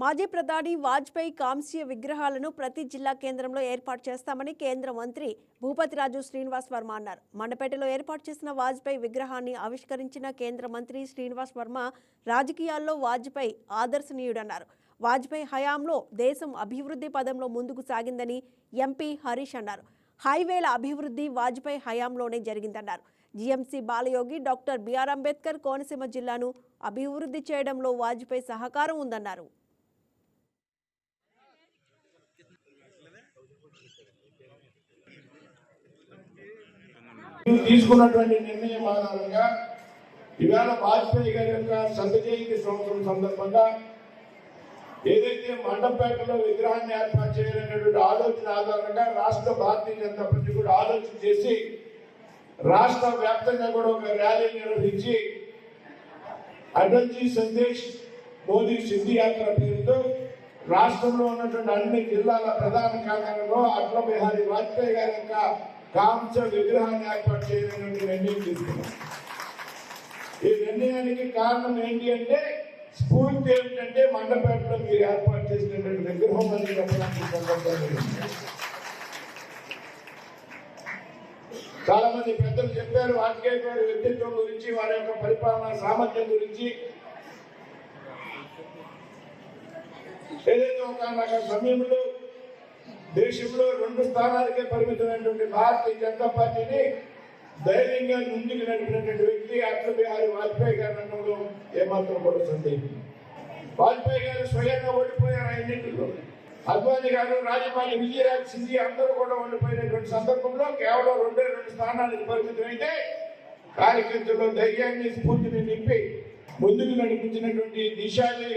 మాజీ ప్రధాని వాజ్పేయి కాంస్య విగ్రహాలను ప్రతి జిల్లా కేంద్రంలో ఏర్పాటు చేస్తామని కేంద్ర మంత్రి భూపతిరాజు శ్రీనివాస్ వర్మ అన్నారు. మండపేటలో ఏర్పాటు చేసిన వాజ్పేయి విగ్రహాన్ని ఆవిష్కరించిన కేంద్ర మంత్రి శ్రీనివాస్ వర్మ రాజకీయాల్లో వాజ్పేయి ఆదర్శనీయుడన్నారు. వాజ్పేయి హయాంలో దేశం అభివృద్ధి పదంలో ముందుకు సాగిందని ఎంపీ హరీష్ అన్నారు. హైవేల అభివృద్ధి వాజ్పేయి హయాంలోనే జరిగిందన్నారు. GMC Balayogi doctor B R Ambedkar Konaseema జిల్లాను అభివృద్ధి చేయడంలో వాజ్పేయి సహకారం ఉందన్నారు. తీసుకున్నటువంటి నిర్ణయం ఆధారంగా ఇవాళ వాజ్పేయి గారి యొక్క సంత జయంతి సంవత్సరం సందర్భంగా ఏదైతే మండపేటలో విగ్రహాన్ని ఏర్పాటు చేయాలనేటువంటి ఆలోచన ఆధారంగా రాష్ట్ర భారతీయ జనతా పార్టీ కూడా ఆలోచన చేసి రాష్ట్ర వ్యాప్తంగా కూడా ఒక ర్యాలీ నిర్వహించి అటల్జీ సందేశ్ మోదీ సిద్ధి యాత్ర పేరుతో రాష్ట్రంలో ఉన్నటువంటి అన్ని జిల్లాల ప్రధాన కార్యాలయంలో అటల బిహారీ వాజ్పేయి గారి యొక్క కాంస విగ్రహాన్ని ఏర్పాటు చేయాలనే నిర్ణయం తీసుకున్నాం. ఈ నిర్ణయానికి కారణం ఏంటి అంటే స్ఫూర్తి ఏమిటంటే మండపేటలో మీరు ఏర్పాటు చేసినటువంటి విగ్రహం అని చెప్పడానికి సందర్భంగా చాలా మంది పెద్దలు చెప్పారు వాజ్పేయి గారి వ్యక్తిత్వం గురించి వారి యొక్క పరిపాలన సామర్థ్యం గురించి. ఏదైతే ఒక సమయంలో దేశంలో రెండు స్థానాలకే పరిమితమైనటువంటి భారతీయ జనతా పార్టీని ధైర్యంగా ముందుకు నడిపినటువంటి వ్యక్తి అటల్ బిహారీ వాజ్పేయి గారి రంగంలో ఏమాత్రం కూడా వాజ్పేయి గారు స్వయంగా ఓడిపోయారు ఎన్నికల్లో. అద్వానీ గారు రాజపాలి విజయరాజ్ సింధి అందరూ కూడా ఓడిపోయినటువంటి సందర్భంలో కేవలం రెండే రెండు స్థానాలకు పరిమితమైతే కార్యకర్తల్లో ధైర్యాన్ని స్ఫూర్తిని నింపి ముందుకు నడిపించినటువంటి దిశాని